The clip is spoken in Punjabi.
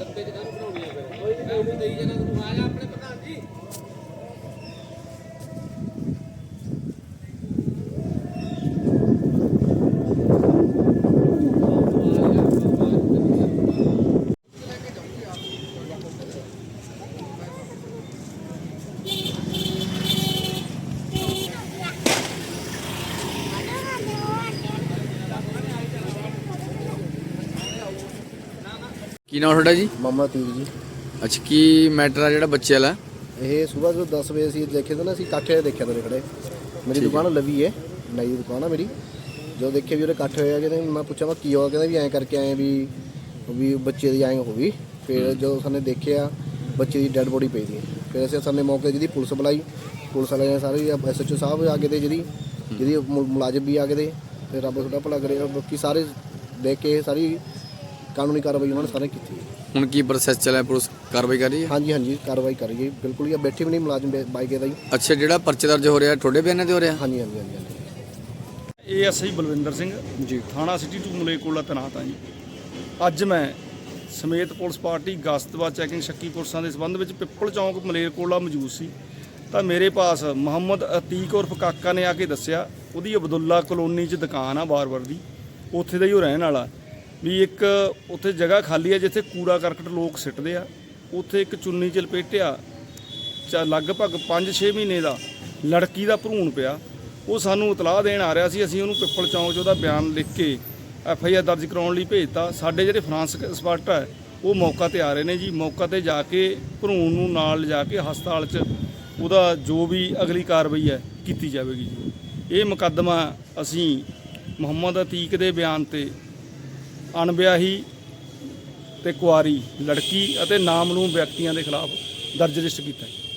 ਡੱਬੇ ਦੇ ਕਾਹਨੂੰ ਬਣਾਉਣੀ ਆ ਫਿਰ। ਕੋਈ ਨਹੀਂ ਦੇਈ ਜਾਣਾ ਤੂੰ ਆ ਜਾ ਆਪਣੇ ਪ੍ਰਧਾਨ। ਕੀ ਨਾਮ ਤੁਹਾਡਾ ਜੀ? ਮਾਮਾ ਤੀਰ ਜੀ। ਅੱਛਾ ਕੀ ਮੈਟਰ ਆ ਜਿਹੜਾ ਬੱਚੇ ਵਾਲਾ? ਇਹ ਸਵੇਰ ਜਦੋਂ 10 ਵਜੇ ਅਸੀਂ ਦੇਖੇ ਤਾਂ ਨਾ ਅਸੀਂ ਕਾਠੇ ਦੇ ਦੇਖਿਆ ਤੇਰੇ ਖੜੇ। ਮੇਰੀ ਦੁਕਾਨ ਲਵੀ ਹੈ ਨਈ ਦੁਕਾਨ ਆ ਮੇਰੀ। ਜਦੋਂ ਦੇਖਿਆ ਵੀ ਉਹਦੇ ਇਕੱਠ ਹੋਇਆ ਕਹਿੰਦੇ ਮੈਂ ਪੁੱਛਿਆ ਮੈਂ ਕੀ ਹੋਇਆ? ਕਹਿੰਦਾ ਵੀ ਐਂ ਕਰਕੇ ਆਏ ਵੀ ਵੀ ਬੱਚੇ ਦੀ ਐਂ ਹੋ ਗਈ। ਫਿਰ ਜਦੋਂ ਸਾਨੇ ਦੇਖਿਆ ਬੱਚੇ ਦੀ ਡੈੱਡ ਬੋਡੀ ਪਈ ਦੀ ਫਿਰ ਅਸੀਂ ਸਾਨੇ ਮੌਕੇ ਜਿਹਦੀ ਪੁਲਿਸ ਬੁਲਾਈ। ਪੁਲਿਸ ਵਾਲੇ ਨੇ ਸਾਰੇ ਐਸਐਚਓ ਸਾਹਿਬ ਆ ਗਏ ਤੇ ਜਿਹੜੀ ਜਿਹਦੀ ਮੁ- ਮੁਲਾਜ਼ਮ ਵੀ ਆ ਗਏ ਤੇ ਤੇ ਰੱਬ ਤੁਹਾਡਾ ਭਲਾ ਕਰੇ। ਬਾਕੀ ਸਾਰੇ ਦੇਖ ਕੇ ਸਾਰੀ ਕਾਨੂੰਨੀ ਕਾਰਵਾਈ ਉਹਨਾਂ ਨੇ ਸਾਰੇ ਕੀਤੀ ਹੈ। ਹੁਣ ਕੀ ਪ੍ਰੋਸੈਸ ਚੱਲਿਆ ਪੁਲਿਸ ਕਾਰਵਾਈ ਕਰ ਰਹੀ ਹੈ? ਹਾਂਜੀ ਹਾਂਜੀ ਕਾਰਵਾਈ ਕਰੀਏ ਬਿਲਕੁਲ ਹੀ ਆ, ਬੈਠੇ ਵੀ ਨਹੀਂ ਮੁਲਾਜ਼ਮ ਬਾਈਕ ਦਾ ਜੀ ਅੱਛਾ ਜਿਹੜਾ ਪਰਚੇ ਦਰਜ ਹੋ ਰਿਹਾ ਤੁਹਾਡੇ ਬਿਆਨਾਂ ਤੇ ਹੋ ਰਿਹਾ? ਹਾਂਜੀ ਹਾਂਜੀ ਹਾਂਜੀ ਹਾਂਜੀ। ਏਐਸਆਈ ਬਲਵਿੰਦਰ ਸਿੰਘ ਜੀ। ਥਾਣਾ ਸਿਟੀ ਟੂ ਮਲੇਕੋਲਾ ਤੈਨਾਤ ਹਾਂ ਜੀ। ਅੱਜ ਮੈਂ ਸਮੇਤ ਪੁਲਿਸ ਪਾਰਟੀ ਗਸਤਵਾ ਚੈਕਿੰਗ ਸ਼ੱਕੀ ਪੁਰਸਾਂ ਦੇ ਸੰਬੰਧ ਵਿੱਚ ਪਿੱਪਲ ਚੌਂਕ ਮਲੇਰਕੋਲਾ ਮੌਜੂਦ ਸੀ। ਤਾਂ ਮੇਰੇ ਪਾਸ ਮੁਹੰਮਦ ਅਤੀਕ ਉਰਫ ਕਾਕਾ ਨੇ ਆ ਕੇ ਦੱਸਿਆ ਉਹਦੀ ਅਬਦੁੱਲਾ ਕਲੋਨੀ 'ਚ ਦੁਕਾਨ ਆ ਬਾਰ-ਬਾਰ ਦੀ। ਉੱਥੇ ਦਾ ਹੀ ਉਹ ਰਹਿਣ ਵਾਲਾ। ਵੀ ਇੱਕ ਉੱਥੇ ਜਗ੍ਹਾ ਖਾਲੀ ਹੈ ਜਿੱਥੇ ਕੂੜਾ ਕਰਕਟ ਲੋਕ ਸਿੱਟਦੇ ਆ, ਉੱਥੇ ਇੱਕ ਚੁੰਨੀ 'ਚ ਲਪੇਟਿਆ, ਚਾ ਲਗਭਗ 5-6 ਮਹੀਨੇ ਦਾ ਲੜਕੀ ਦਾ ਭਰੂਣ ਪਿਆ। ਉਹ ਸਾਨੂੰ ਇਤਲਾਹ ਦੇਣ ਆ ਰਿਹਾ ਸੀ, ਅਸੀਂ ਉਹਨੂੰ ਪਿੱਪਲ ਚੌਂਕ 'ਚ ਉਹਦਾ ਬਿਆਨ ਲਿਖ ਕੇ ਐਫ ਆਈ ਆਰ ਦਰਜ ਕਰਾਉਣ ਲਈ ਭੇਜਤਾ। ਸਾਡੇ ਜਿਹੜੇ ਫਰਾਂਸ ਐਕਸਪਰਟ ਹੈ ਉਹ ਮੌਕਾ ਤੇ ਆ ਰਹੇ ਨੇ ਜੀ। ਮੌਕਾ ਤੇ ਜਾ ਕੇ ਭਰੂਣ ਨੂੰ ਨਾਲ ਲਿਜਾ ਕੇ ਹਸਪਤਾਲ 'ਚ ਉਹਦਾ ਜੋ ਵੀ ਅਗਲੀ ਕਾਰਵਾਈ ਹੈ ਕੀਤੀ ਜਾਵੇਗੀ ਜੀ। ਇਹ ਮੁਕੱਦਮਾ ਅਸੀਂ ਮੁਹੰਮਦ ਅਤੀਕ ਦੇ ਬਿਆਨ ਤੇ ਅਣਵਿਆਹੀ ਤੇ ਕੁਆਰੀ ਲੜਕੀ ਅਤੇ ਨਾਮਲੂਮ ਵਿਅਕਤੀਆਂ ਦੇ ਖਿਲਾਫ ਦਰਜ ਰਜਿਸਟਰ ਕੀਤਾ ਹੈ।